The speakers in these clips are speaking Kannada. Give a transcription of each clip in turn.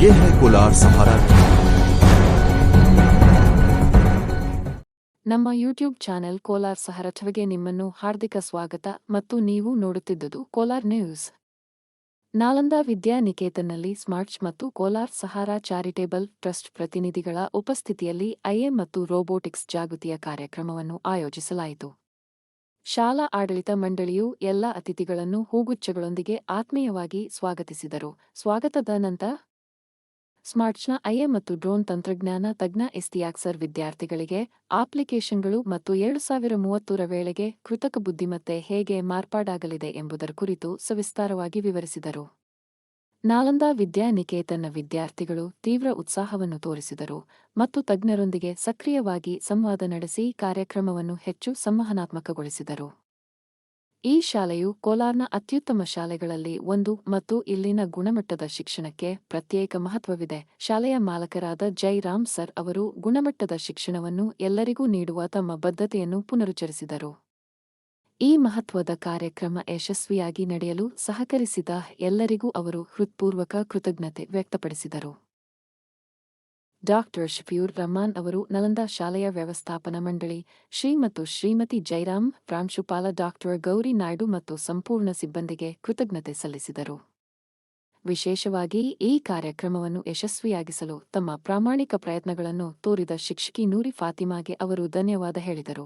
ये है कोलार सहारा ನಮ್ಮ ಯೂಟ್ಯೂಬ್ ಚಾನೆಲ್ ಕೋಲಾರ್ ಸಹರಠವಿಗೆ ನಿಮ್ಮನ್ನು ಹಾರ್ದಿಕ ಸ್ವಾಗತ ಮತ್ತು ನೀವು ನೋಡುತ್ತಿದ್ದುದು ಕೋಲಾರ್ ನ್ಯೂಸ್ ನಾಲಂದ ವಿದ್ಯಾನಿಕೇತನ್ನಲ್ಲಿ ಸ್ಮಾರ್ಟ್ಸ್ ಮತ್ತು ಕೋಲಾರ್ ಸಹಾರಾ ಚಾರಿಟೇಬಲ್ ಟ್ರಸ್ಟ್ ಪ್ರತಿನಿಧಿಗಳ ಉಪಸ್ಥಿತಿಯಲ್ಲಿ ಐಎ ಮತ್ತು ರೋಬೋಟಿಕ್ಸ್ ಜಾಗೃತಿಯ ಕಾರ್ಯಕ್ರಮವನ್ನು ಆಯೋಜಿಸಲಾಯಿತು ಶಾಲಾ ಆಡಳಿತ ಮಂಡಳಿಯು ಎಲ್ಲ ಅತಿಥಿಗಳನ್ನು ಹೂಗುಚ್ಛಗಳೊಂದಿಗೆ ಆತ್ಮೀಯವಾಗಿ ಸ್ವಾಗತಿಸಿದರು ಸ್ವಾಗತದ ನಂತರ ಸ್ಮಾರ್ಟ್ಸ್ನ ಐಎ ಮತ್ತು ಡ್ರೋನ್ ತಂತ್ರಜ್ಞಾನ ತಜ್ಞ ಇಸ್ತಿಯಾಕ್ಸರ್ ವಿದ್ಯಾರ್ಥಿಗಳಿಗೆ, ಅಪ್ಲಿಕೇಶನ್ಗಳು ಮತ್ತು ಎರಡು ಸಾವಿರ ಮೂವತ್ತರ ವೇಳೆಗೆ ಕೃತಕ ಬುದ್ಧಿಮತ್ತೆ ಹೇಗೆ ಮಾರ್ಪಾಡಾಗಲಿದೆ ಎಂಬುದರ ಕುರಿತು ಸವಿಸ್ತಾರವಾಗಿ ವಿವರಿಸಿದರು. ನಾಲಂದ ವಿದ್ಯಾನಿಕೇತನ ವಿದ್ಯಾರ್ಥಿಗಳು ತೀವ್ರ ಉತ್ಸಾಹವನ್ನು ತೋರಿಸಿದರು ಮತ್ತು ತಜ್ಞರೊಂದಿಗೆ ಸಕ್ರಿಯವಾಗಿ ಸಂವಾದ ನಡೆಸಿ ಕಾರ್ಯಕ್ರಮವನ್ನು ಹೆಚ್ಚು ಸಂವಹನಾತ್ಮಕಗೊಳಿಸಿದರು. ಈ ಶಾಲೆಯು ಕೋಲಾರ್ನ ಅತ್ಯುತ್ತಮ ಶಾಲೆಗಳಲ್ಲಿ ಒಂದು ಮತ್ತು ಇಲ್ಲಿನ ಗುಣಮಟ್ಟದ ಶಿಕ್ಷಣಕ್ಕೆ ಪ್ರತ್ಯೇಕ ಮಹತ್ವವಿದೆ. ಶಾಲೆಯ ಮಾಲಕರಾದ ಜೈರಾಮ್ ಸರ್ ಅವರು ಗುಣಮಟ್ಟದ ಶಿಕ್ಷಣವನ್ನು ಎಲ್ಲರಿಗೂ ನೀಡುವ ತಮ್ಮ ಬದ್ಧತೆಯನ್ನು ಪುನರುಚ್ಚರಿಸಿದರು. ಈ ಮಹತ್ವದ ಕಾರ್ಯಕ್ರಮ ಯಶಸ್ವಿಯಾಗಿ ನಡೆಯಲು ಸಹಕರಿಸಿದ ಎಲ್ಲರಿಗೂ ಅವರು ಹೃತ್ಪೂರ್ವಕ ಕೃತಜ್ಞತೆ ವ್ಯಕ್ತಪಡಿಸಿದರು. ಡಾಕ್ಟರ್ ಶಫಿಯೂರ್ ರಹಮಾನ್ ಅವರು ನಲಂದ ಶಾಲೆಯ ವ್ಯವಸ್ಥಾಪನಾ ಮಂಡಳಿ ಶ್ರೀ ಮತ್ತು ಶ್ರೀಮತಿ ಜೈರಾಮ್ ಪ್ರಾಂಶುಪಾಲ ಡಾಕ್ಟರ್ ಗೌರಿ ನಾಯ್ಡು ಮತ್ತು ಸಂಪೂರ್ಣ ಸಿಬ್ಬಂದಿಗೆ ಕೃತಜ್ಞತೆ ಸಲ್ಲಿಸಿದರು. ವಿಶೇಷವಾಗಿ ಈ ಕಾರ್ಯಕ್ರಮವನ್ನು ಯಶಸ್ವಿಯಾಗಿಸಲು ತಮ್ಮ ಪ್ರಾಮಾಣಿಕ ಪ್ರಯತ್ನಗಳನ್ನು ತೋರಿದ ಶಿಕ್ಷಕಿ ನೂರಿ ಫಾತಿಮಾಗೆ ಅವರು ಧನ್ಯವಾದ ಹೇಳಿದರು.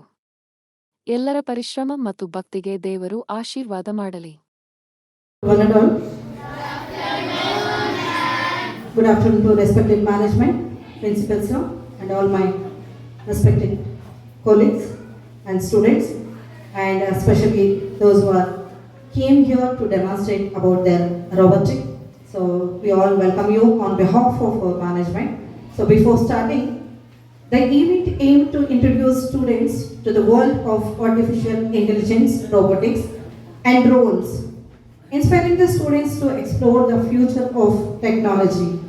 ಎಲ್ಲರ ಪರಿಶ್ರಮ ಮತ್ತು ಭಕ್ತಿಗೆ ದೇವರು ಆಶೀರ್ವಾದ ಮಾಡಲಿ. Good afternoon to respected management, principal sir, and all my respected colleagues and students, and especially those who are came here to demonstrate about their robotic. So we all welcome you on behalf of our management. So before starting, the event aimed to introduce students to the world of artificial intelligence, robotics, and drones inspiring the students to explore the future of technology.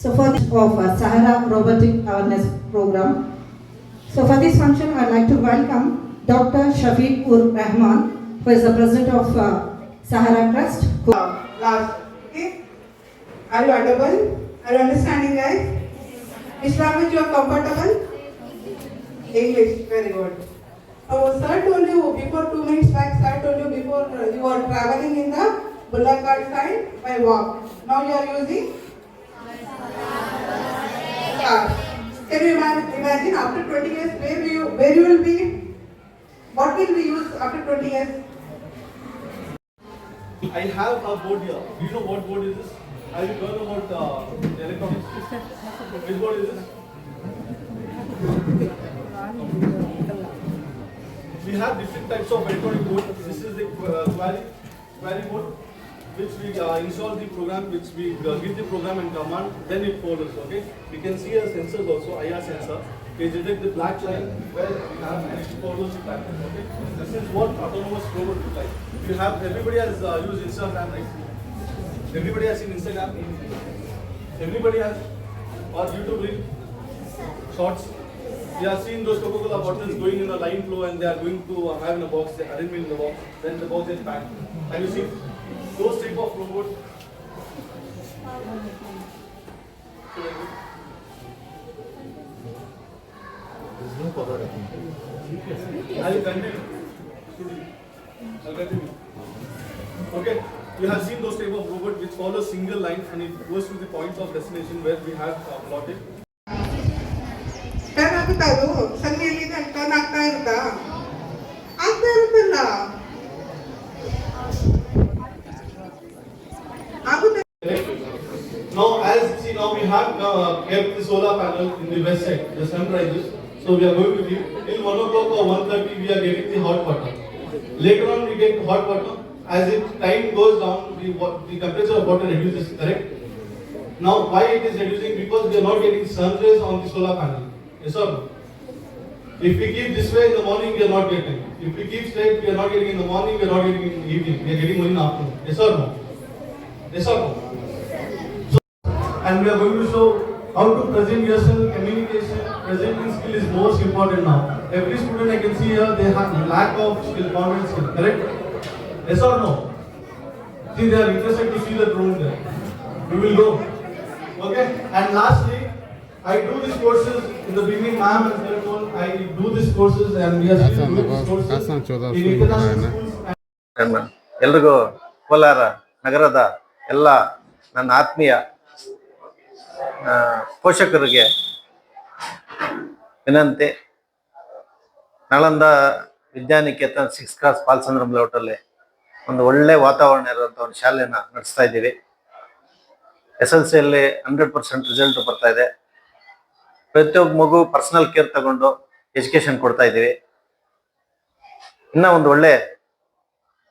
So for this of uh, Sahara Robotic Awareness Program. So for this function, I'd like to welcome Dr. Shafiq Ur Rahman, who is the president of uh, Sahara Trust. who- last. Okay? Are you audible? Are you understanding, guys? Which language you are comfortable? English. Very good. Oh, sir told you before two minutes back. Sir told you before uh, you are traveling in the cart side by walk. Now you are using. Can you imagine, after 20 years where you where you will be? What will we use after 20 years? I have a board here. Do you know what board is this? Have you heard about uh, electronics? Which board is this? We have different types of electronic board. This is the uh, query, query board, which we uh, install the program, which we uh, give the program and command, then it follows. Okay. We can see a sensors also, IR sensor. It detect the black line where we have and it follows the pattern. Okay. This is what autonomous robot looks like. You have everybody has uh, used Instagram, right? Everybody has seen Instagram. Everybody has or YouTube reel, shorts. We have seen those Coca-Cola bottles going in a line flow and they are going to uh, have in a box, they arrangement in the box, then the box is packed. Have you seen those type of robots? I will continue. I'll continue. Okay, you have seen those type of robot which follow single line and it goes to the points of destination where we have uh, plotted. Turn ಆಗುತ್ತಾ ಅದು ಸಂಧಿಯಲ್ಲಿ ಟರ್ನ್ ಆಗ್ತಾ ಇರುತ್ತಾ ಆಗ್ತಾ ಇರುತ್ತಲ್ಲ now we have uh, kept the solar panel in the west side, the sun rises. So we are going to give till one o'clock or one thirty we are getting the hot water. Later on we get hot water. As it time goes down, the, the temperature of water reduces. Correct. Now, why it is reducing? Because we are not getting sun rays on the solar panel. Yes or no? If we keep this way in the morning, we are not getting. If we keep straight, we are not getting in the morning, we are not getting in the evening. We are getting only in the afternoon. Yes or no? Yes or no? and we are going to show how to present yourself, communication, presenting skill is most important now. Every student I can see here, they have lack of skill, common skill, correct? Yes or no? See, they are interested to see the room there. We will go. Okay? And lastly, I do these courses in the beginning, ma'am and sir told, I do these courses and we are still doing these courses in international schools. And... ಎಲ್ರಿಗೂ ಕೋಲಾರ ನಗರದ ಎಲ್ಲ ನನ್ನ ಆತ್ಮೀಯ ಪೋಷಕರಿಗೆ ವಿನಂತಿ. ನಳಂದ ವಿದ್ಯಾನಿಕೇತನ್ ಸಿಕ್ಸ್ ಕ್ಲಾಸ್ ಪಾಲ್ಸಂದ್ರಮ್ ಲೋಟಲ್ಲಿ ಒಂದು ಒಳ್ಳೆ ವಾತಾವರಣ ಇರುವಂಥ ಒಂದು ಶಾಲೆಯನ್ನು ನಡೆಸ್ತಾ ಇದ್ದೀವಿ. ಎಸ್ ಎಲ್ ಸಿಯಲ್ಲಿ ಹಂಡ್ರೆಡ್ ಪರ್ಸೆಂಟ್ ರಿಸಲ್ಟ್ ಬರ್ತಾ ಇದೆ. ಪ್ರತಿಯೊಬ್ಬ ಮಗು ಪರ್ಸನಲ್ ಕೇರ್ ತಗೊಂಡು ಎಜುಕೇಶನ್ ಕೊಡ್ತಾ ಇದ್ದೀವಿ. ಇನ್ನ ಒಂದು ಒಳ್ಳೆ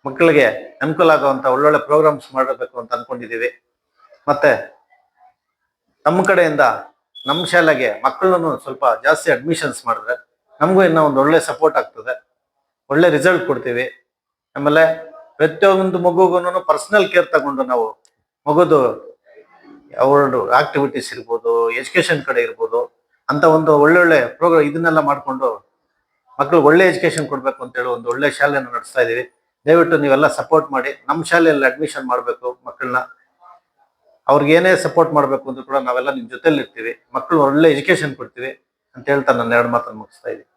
ಮಕ್ಕಳಿಗೆ ಅನುಕೂಲ ಆಗುವಂತ ಒಳ್ಳೊಳ್ಳೆ ಪ್ರೋಗ್ರಾಮ್ಸ್ ಮಾಡಬೇಕು ಅಂತ ಅನ್ಕೊಂಡಿದೀವಿ ಮತ್ತೆ ನಮ್ಮ ಕಡೆಯಿಂದ ನಮ್ಮ ಶಾಲೆಗೆ ಮಕ್ಕಳನ್ನು ಸ್ವಲ್ಪ ಜಾಸ್ತಿ ಅಡ್ಮಿಷನ್ಸ್ ಮಾಡಿದ್ರೆ ನಮಗೂ ಇನ್ನೂ ಒಂದು ಒಳ್ಳೆ ಸಪೋರ್ಟ್ ಆಗ್ತದೆ. ಒಳ್ಳೆ ರಿಸಲ್ಟ್ ಕೊಡ್ತೀವಿ. ಆಮೇಲೆ ಪ್ರತಿಯೊಂದು ಮಗುಗೂ ಪರ್ಸನಲ್ ಕೇರ್ ತಗೊಂಡು ನಾವು ಮಗುದು ಅವ್ರದ್ದು ಆಕ್ಟಿವಿಟೀಸ್ ಇರ್ಬೋದು ಎಜುಕೇಶನ್ ಕಡೆ ಇರ್ಬೋದು, ಅಂತ ಒಂದು ಒಳ್ಳೊಳ್ಳೆ ಪ್ರೋಗ್ರಾಮ್ ಇದನ್ನೆಲ್ಲ ಮಾಡಿಕೊಂಡು ಮಕ್ಕಳು ಒಳ್ಳೆ ಎಜುಕೇಶನ್ ಕೊಡಬೇಕು ಅಂತ ಹೇಳಿ ಒಂದು ಒಳ್ಳೆ ಶಾಲೆಯನ್ನು ನಡೆಸ್ತಾ ಇದೀವಿ. ದಯವಿಟ್ಟು ನೀವೆಲ್ಲ ಸಪೋರ್ಟ್ ಮಾಡಿ, ನಮ್ಮ ಶಾಲೆಯಲ್ಲಿ ಅಡ್ಮಿಷನ್ ಮಾಡಬೇಕು ಮಕ್ಕಳನ್ನ. ಅವ್ರಿಗೆ ಏನೇ ಸಪೋರ್ಟ್ ಮಾಡಬೇಕು ಅಂದ್ರೂ ಕೂಡ ನಾವೆಲ್ಲ ನಿಮ್ಮ ಜೊತೆಲಿ ಇರ್ತೀವಿ ಮಕ್ಕಳು ಒಳ್ಳೆ ಎಜುಕೇಶನ್ ಕೊಡ್ತೀವಿ ಅಂತ ಹೇಳ್ತಾ ನನ್ನ ಎರಡು ಮಾತನ್ನು ಮುಗಿಸ್ತಾ ಇದ್ದೀನಿ.